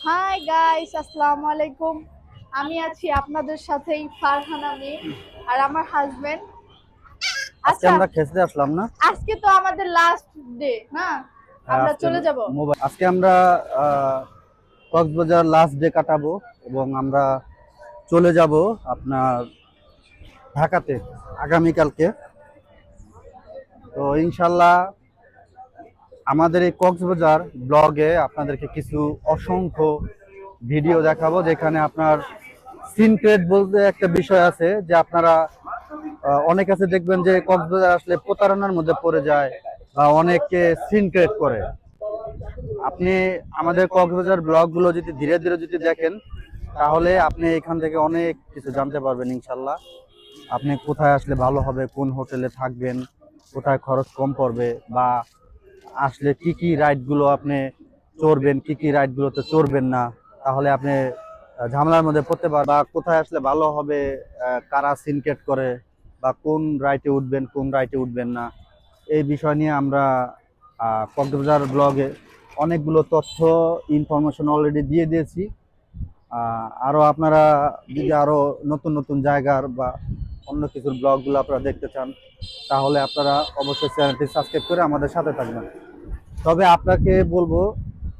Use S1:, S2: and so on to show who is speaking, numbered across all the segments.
S1: Hi guys আসসালামু আলাইকুম। আমি আছি আপনাদের সাথেই ফারহানা মিম আর আমার হাজবেন্ড
S2: আজকে
S1: আচ্ছা
S2: আমরা খেতে আসলাম না?
S1: আজকে তো আমাদের লাস্ট ডে না? আমরা চলে যাব।
S2: আজকে আমরা কক্সবাজার লাস্ট ডে কাটাবো এবং আমরা চলে যাব আপনার ঢাকাতে আগামীকালকে। তো ইনশাল্লাহ আমাদের এই কক্সবাজার ব্লগে আপনাদেরকে কিছু অসংখ্য ভিডিও দেখাবো, যেখানে আপনার সিনক্রেট বলতে একটা বিষয় আছে যে আপনারা অনেক আছে দেখবেন যে কক্সবাজার আসলে প্রতারণার মধ্যে পড়ে যায় বা অনেকে সিনক্রেট করে। আপনি আমাদের কক্সবাজার ব্লগগুলো যদি ধীরে ধীরে যদি দেখেন, তাহলে আপনি এখান থেকে অনেক কিছু জানতে পারবেন ইনশাল্লাহ। আপনি কোথায় আসলে ভালো হবে, কোন হোটেলে থাকবেন, কোথায় খরচ কম পড়বে বা আসলে কি কি রাইডগুলো আপনি চড়বেন, কি কি রাইডগুলোতে চড়বেন না, তাহলে আপনি ঝামেলার মধ্যে পড়তে পারবেন বা কোথায় আসলে ভালো হবে কারা সিনকেট করে, বা কোন রাইটে উঠবেন, কোন রাইটে উঠবেন না, এই বিষয় নিয়ে আমরা কক্সবাজার ব্লগে অনেকগুলো তথ্য ইনফরমেশন অলরেডি দিয়ে দিয়েছি। আরও আপনারা যদি আরও নতুন নতুন জায়গার বা অন্য কিছুর ব্লগগুলো আপনারা দেখতে চান, তাহলে আপনারা অবশ্যই চ্যানেলটি সাবস্ক্রাইব করে আমাদের সাথে থাকবেন। তবে আপনাকে বলব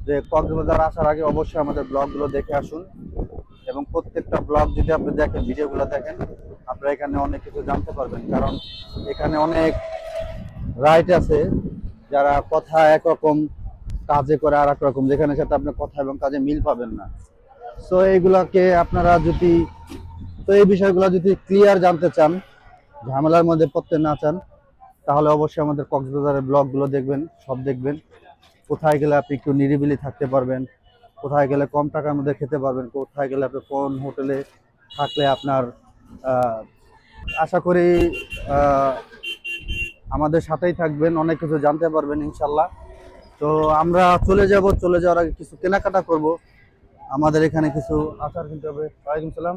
S2: যে কক্সবাজার আসার আগে অবশ্যই আমাদের ব্লগগুলো দেখে আসুন এবং প্রত্যেকটা ব্লগ যদি আপনি দেখেন, ভিডিওগুলো দেখেন, আপনারা এখানে অনেক কিছু জানতে পারবেন। কারণ এখানে অনেক রাইট আছে যারা কথা একরকম কাজে করে আর রকম, যেখানে সাথে আপনার কথা এবং কাজে মিল পাবেন না। সো এইগুলাকে আপনারা যদি তো এই বিষয়গুলো যদি ক্লিয়ার জানতে চান, ঝামেলার মধ্যে পড়তে না চান, তাহলে অবশ্যই আমাদের কক্সবাজারের ব্লগগুলো দেখবেন, সব দেখবেন। কোথায় গেলে আপনি একটু নিরিবিলি থাকতে পারবেন, কোথায় গেলে কম টাকার মধ্যে খেতে পারবেন, কোথায় গেলে আপনি কোন হোটেলে থাকলে আপনার আশা করি আমাদের সাথেই থাকবেন, অনেক কিছু জানতে পারবেন ইনশাল্লাহ তো আমরা চলে যাব, চলে যাওয়ার আগে কিছু কেনাকাটা করব। আমাদের এখানে কিছু আচার কিনতে হবে। ওয়ালাইকুম সালাম।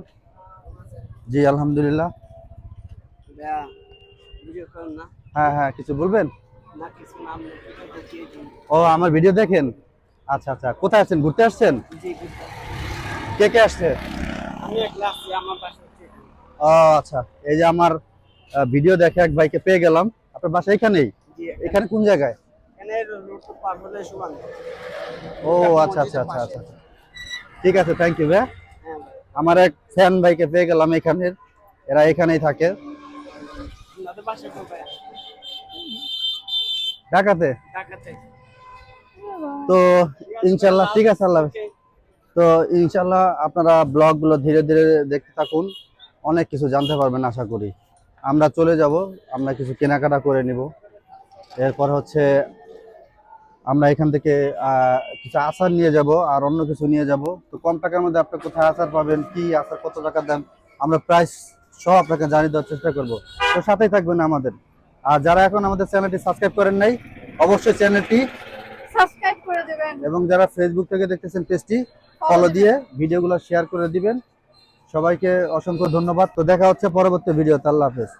S2: জি আলহামদুলিল্লাহ। হ্যাঁ হ্যাঁ কিছু বলবেন? ও আমার ভিডিও দেখেন? আচ্ছা আচ্ছা কোথায় আছেন? ঘুরতে আসছেন? কে কে আসছে? ও আচ্ছা এই যে আমার ভিডিও দেখে এক ভাইকে পেয়ে গেলাম। আপনার বাসা এখানেই? এখানে। কোন জায়গায়? ও আচ্ছা আচ্ছা আচ্ছা আচ্ছা। আচ্ছা। ঠিক আছে থ্যাংক ইউ ভাই আমার এক ফ্যান ভাইকে পেয়ে গেলাম এখানের। এরা এখানেই থাকে। ঢাকাতে? তো ইনশাল্লাহ, ঠিক আছে, আল্লাহ তো ইনশাল্লাহ আপনারা ব্লগগুলো ধীরে ধীরে দেখতে থাকুন। অনেক কিছু জানতে পারবেন, আশা করি। আমরা চলে যাব, আমরা কিছু কেনাকাটা করে নিব। এরপর হচ্ছে আমরা এখান থেকে কিছু আচার নিয়ে যাব আর অন্য কিছু নিয়ে যাব। তো কম টাকার মধ্যে আপনি কোথায় আচার পাবেন কি আচার কত টাকা দেন আমরা প্রাইস সহ আপনাকে জানিয়ে দেওয়ার চেষ্টা করব। তো সাথেই থাকবেন আমাদের। আর যারা এখন আমাদের চ্যানেলটি সাবস্ক্রাইব করেন নাই অবশ্যই চ্যানেলটি
S1: সাবস্ক্রাইব করে দিবেন।
S2: এবং যারা ফেসবুক থেকে দেখতেছেন পেজটি ফলো দিয়ে ভিডিওগুলো শেয়ার করে দিবেন। সবাইকে অসংখ্য ধন্যবাদ। তো দেখা হচ্ছে পরবর্তী ভিডিওতে। আল্লাহ হাফেজ।